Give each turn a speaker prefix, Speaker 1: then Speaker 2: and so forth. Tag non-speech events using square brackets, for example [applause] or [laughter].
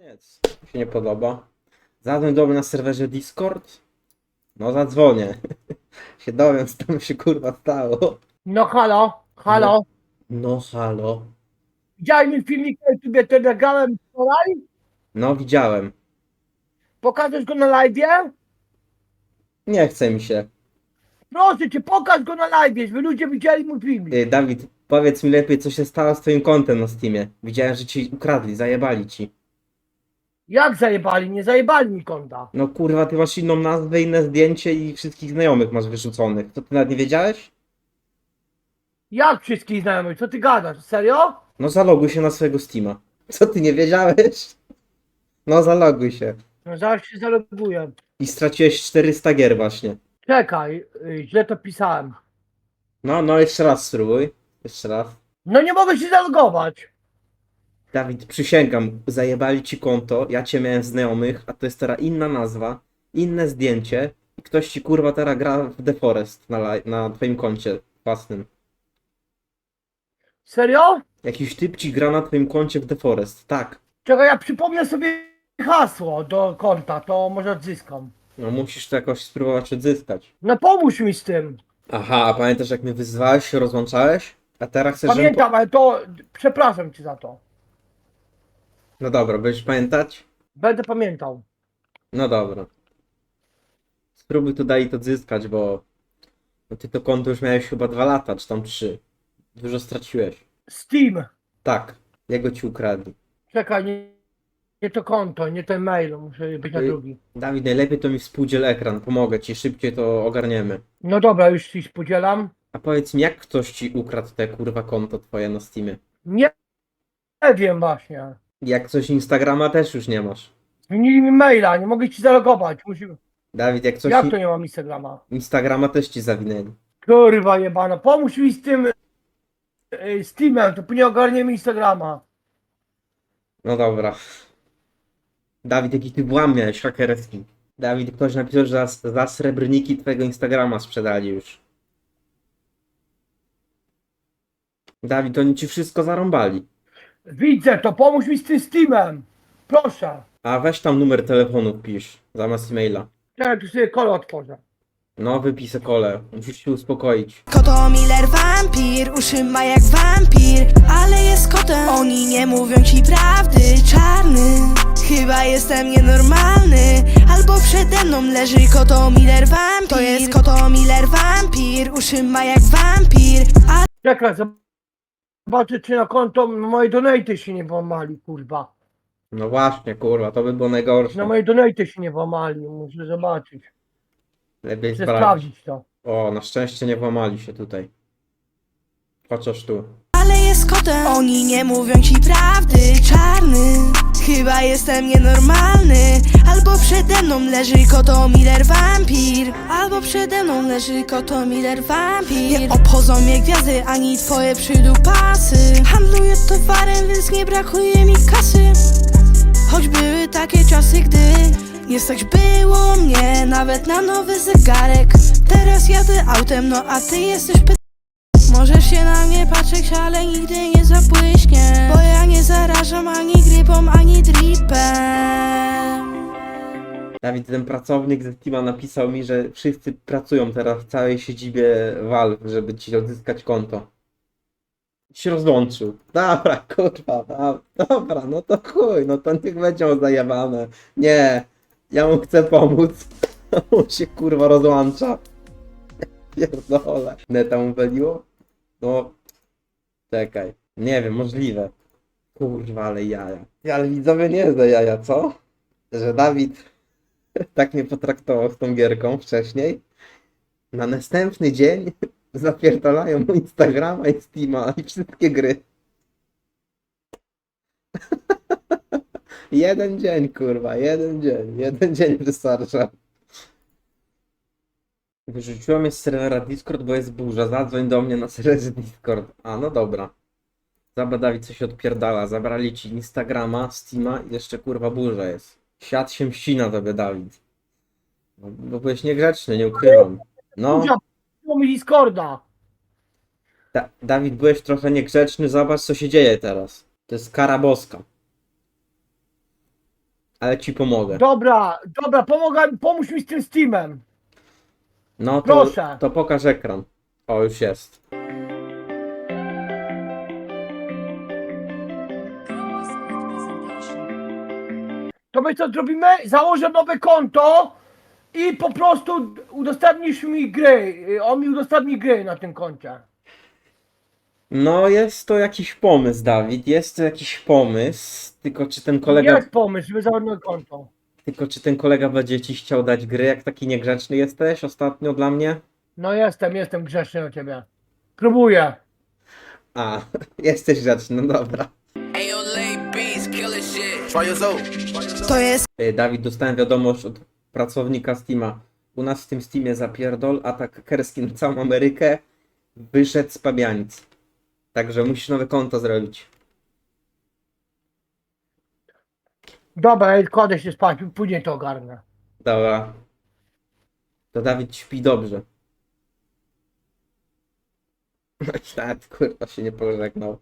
Speaker 1: Koniec. Mi się nie podoba. Zadzwoń do mnie na serwerze Discord. No zadzwonię. [laughs] się dowiem, co tam się kurwa stało.
Speaker 2: No halo, halo.
Speaker 1: No halo.
Speaker 2: Widziałeś mi filmik na YouTubie Telegramem wczoraj?
Speaker 1: No widziałem.
Speaker 2: Pokażesz go na live'ie?
Speaker 1: Nie chce mi się.
Speaker 2: Proszę cię, pokaż go na live'ie, żeby ludzie widzieli mój filmik.
Speaker 1: Ty, Dawid, powiedz mi lepiej, co się stało z twoim kontem na Steamie. Widziałem, że ci ukradli, zajebali ci.
Speaker 2: Jak zajebali? Nie zajebali mi konta.
Speaker 1: No kurwa, ty masz inną nazwę, inne zdjęcie i wszystkich znajomych masz wyrzuconych. To ty nawet nie wiedziałeś?
Speaker 2: Jak wszystkich znajomych? Co ty gadasz? Serio?
Speaker 1: No zaloguj się na swojego Steama. Co ty nie wiedziałeś? No zaloguj się.
Speaker 2: No zaraz się zaloguję.
Speaker 1: I straciłeś 400 gier właśnie.
Speaker 2: Czekaj, y, źle to pisałem.
Speaker 1: No, no jeszcze raz spróbuj. Jeszcze raz.
Speaker 2: No nie mogę się zalogować.
Speaker 1: Dawid, przysięgam, zajebali ci konto, ja cię miałem znajomych, a to jest teraz inna nazwa, inne zdjęcie i ktoś ci kurwa teraz gra w The Forest na, na twoim koncie własnym.
Speaker 2: Serio?
Speaker 1: Jakiś typ ci gra na twoim koncie w The Forest, tak.
Speaker 2: Czekaj, ja przypomnę sobie hasło do konta, to może odzyskam.
Speaker 1: No musisz to jakoś spróbować odzyskać.
Speaker 2: No pomóż mi z tym.
Speaker 1: Aha, a pamiętasz jak mnie wyzwałeś, się rozłączałeś? A teraz chcesz, żebym... Po...
Speaker 2: Pamiętam, ale to przepraszam cię za to.
Speaker 1: No dobra, będziesz pamiętać?
Speaker 2: Będę pamiętał.
Speaker 1: No dobra. Spróbuj to dalej to odzyskać, bo no ty to konto już miałeś chyba dwa lata, czy tam trzy. Dużo straciłeś.
Speaker 2: Steam.
Speaker 1: Tak, jego ci ukradli.
Speaker 2: Czekaj, nie, nie to konto, nie ten mail, muszę być na
Speaker 1: Ej.
Speaker 2: drugi.
Speaker 1: Dawid, najlepiej to mi współdziel ekran, pomogę ci, szybciej to ogarniemy.
Speaker 2: No dobra, już ci podzielam.
Speaker 1: A powiedz mi, jak ktoś ci ukradł te kurwa konto twoje na Steamie?
Speaker 2: Nie, nie wiem właśnie.
Speaker 1: Jak coś Instagrama też już nie masz.
Speaker 2: Zmienili mi maila, nie mogę ci zalogować. Musimy...
Speaker 1: Dawid, jak coś
Speaker 2: Jak to nie mam Instagrama?
Speaker 1: Instagrama też ci zawinęli.
Speaker 2: Kurwa jebana, pomóż mi z tym y, Steamem, to nie ogarniemy Instagrama.
Speaker 1: No dobra. Dawid, jaki ty włam miałeś hakerski. Dawid, ktoś napisał, że za, za srebrniki twojego Instagrama sprzedali już. Dawid, oni ci wszystko zarąbali.
Speaker 2: Widzę to, pomóż mi z tym Steamem. Proszę.
Speaker 1: A weź tam numer telefonu pisz, zamiast e-maila.
Speaker 2: Czekaj, tu sobie kolo otworzę.
Speaker 1: No, wypij se kole, musisz się uspokoić.
Speaker 3: Koto Miller wampir, uszy ma jak wampir Ale jest kotem, oni nie mówią ci prawdy Czarny, chyba jestem nienormalny Albo przede mną leży Koto Miller wampir To jest Koto Miller wampir, uszy ma jak wampir Ale
Speaker 2: Czekaj, zobaczę czy na konto moje donaty się nie włamali, kurwa.
Speaker 1: No właśnie, kurwa, to by było najgorsze.
Speaker 2: Na moje donaty się nie włamali, muszę zobaczyć.
Speaker 1: Lepiej
Speaker 2: Chcę
Speaker 1: sprawdzić.
Speaker 2: sprawdzić to.
Speaker 1: O, na szczęście nie włamali się tutaj. Chociaż tu.
Speaker 3: Ale jest kotem Oni nie mówią ci prawdy Czarny Chyba jestem nienormalny Albo przede leży koto Miller wampir Albo przede mną leży koto Miller wampir Nie obchodzą mnie gwiazdy Ani twoje przydupasy. Handluję towarem, więc nie brakuje mi kasy. Choć były takie czasy, gdy nie stać było mnie nawet na nowy zegarek. Teraz jadę autem, no a ty jesteś py... Możesz się na mnie patrzeć, ale nigdy nie zabłyśnie Bo ja nie zarażam ani grypą, ani dripem
Speaker 1: Dawid, ten pracownik ze Steama napisał mi, że wszyscy pracują teraz w całej siedzibie Valve, żeby ci odzyskać konto. Się rozłączył. Dobra, kurwa, dobra, no to chuj, no to niech będzie zajebane. Nie, ja mu chcę pomóc. [laughs] On się kurwa rozłącza. [laughs] Pierdolę. Neta mu waliło? No, czekaj. Nie wiem, możliwe. Kurwa, ale jaja. Ale widzowie nie za jaja, co? Że Dawid [laughs] tak mnie potraktował z tą gierką wcześniej. Na następny dzień [laughs] zapierdalają mu Instagrama i Steama i wszystkie gry. [laughs] jeden dzień, kurwa, jeden dzień. Jeden dzień wystarcza. Wyrzuciłem mnie z serwera Discord, bo jest burza. Zadzwoń do mnie na serwerze Discord. A, no dobra. Zaba Dawid coś odpierdala. Zabrali ci Instagrama, Steama i jeszcze kurwa burza jest. Świat się mści na tobie, Dawid. No, bo byłeś niegrzeczny, nie ukrywam. No,
Speaker 2: Kurwa, p***ło mi Discorda.
Speaker 1: da Dawid, byłeś trochę niegrzeczny, zobacz co się dzieje teraz. To jest kara boska. ale ci pomogę.
Speaker 2: Dobra, dobra, pomogę, pomóż mi z tym Steamem.
Speaker 1: No to,
Speaker 2: Proszę.
Speaker 1: to pokaż ekran. O, już jest.
Speaker 2: To my co zrobimy? Założę nowe konto i po prostu udostępnisz mi gry. Y, On mi udostępni gry na tym koncie.
Speaker 1: No, jest to jakiś pomysł, Dawid. Jest to jakiś pomysł. Tylko czy ten kolega,
Speaker 2: Jest pomysł, żeby założyć nowe konto.
Speaker 1: tylko czy ten kolega będzie ci chciał dać gry, jak taki niegrzeczny jesteś ostatnio dla mnie?
Speaker 2: No jestem, jestem grzeczny o ciebie. Próbuję.
Speaker 1: A, [laughs] jesteś grzeczny, no dobra.
Speaker 4: Ayo, late beats, killer shit. Try yours out.
Speaker 3: To jest
Speaker 1: Ej, Dawid, dostałem wiadomość od pracownika Steama. U nas w tym Steamie zapierdol, atak hakerski na całą Amerykę, wyszedł z pabianic. Także musisz nowe konto zrobić.
Speaker 2: Dobra, ja kładę się spać, później to ogarnę.
Speaker 1: Dobra. To Dawid śpi dobrze. [laughs] Nawet kurwa się nie pożegnał.